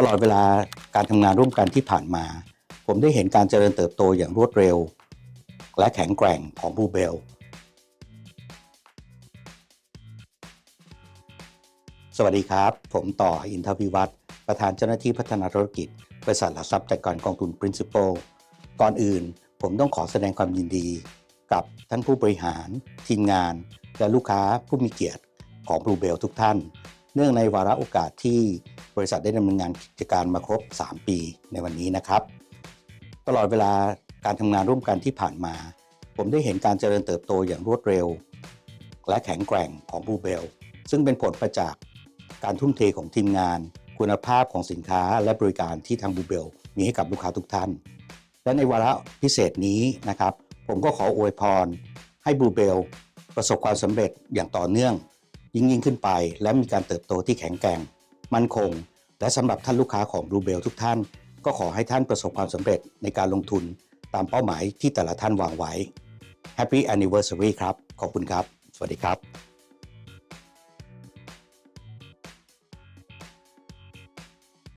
ตลอดเวลาการทำงานร่วมกันที่ผ่านมา ผมได้เห็นการเจริญเติบโตอย่างรวดเร็ว และแข็งแกร่งของบูเบล สวัสดีครับ ผมต่ออินทวิวัฒน์ประธานเจ้าหน้าที่พัฒนาธุรกิจ บริษัทหลักทรัพย์จัดการกองทุน Principal ก่อนอื่น ผมต้องขอแสดงความยินดี กับท่านผู้บริหาร ทีมงาน และลูกค้าผู้มีเกียรติของ Blue Bell ทุกท่าน เนื่องในวาระโอกาสที่บริษัทได้ดำเนินงานกิจการมาครบ 3 ปีในวันนี้นะครับ ตลอดเวลาการทำงานร่วมกันที่ผ่านมา ผมได้เห็นการเจริญเติบโตอย่างรวดเร็ว และแข็งแกร่งของ Blue Bell ซึ่งเป็นผลมาจากการทุ่มเทของทีมงาน คุณภาพของสินค้าและบริการที่ทาง Blue Bell มีให้กับลูกค้าทุกท่าน และในวาระพิเศษนี้นะครับ ผมก็ขออวยพรให้ Blue Bell ประสบความสำเร็จอย่างต่อเนื่อง ยิ่งยิ่งขึ้นไป และมีการเติบโตที่แข็งแกร่ง มั่นคง และสำหรับท่านลูกค้าของ Blue Bell ทุกท่าน ก็ขอให้ท่านประสบความสำเร็จในการลงทุนตามเป้าหมายที่แต่ละท่านวางไว้ Happy Anniversary ครับ ขอบคุณครับ สวัสดีครับ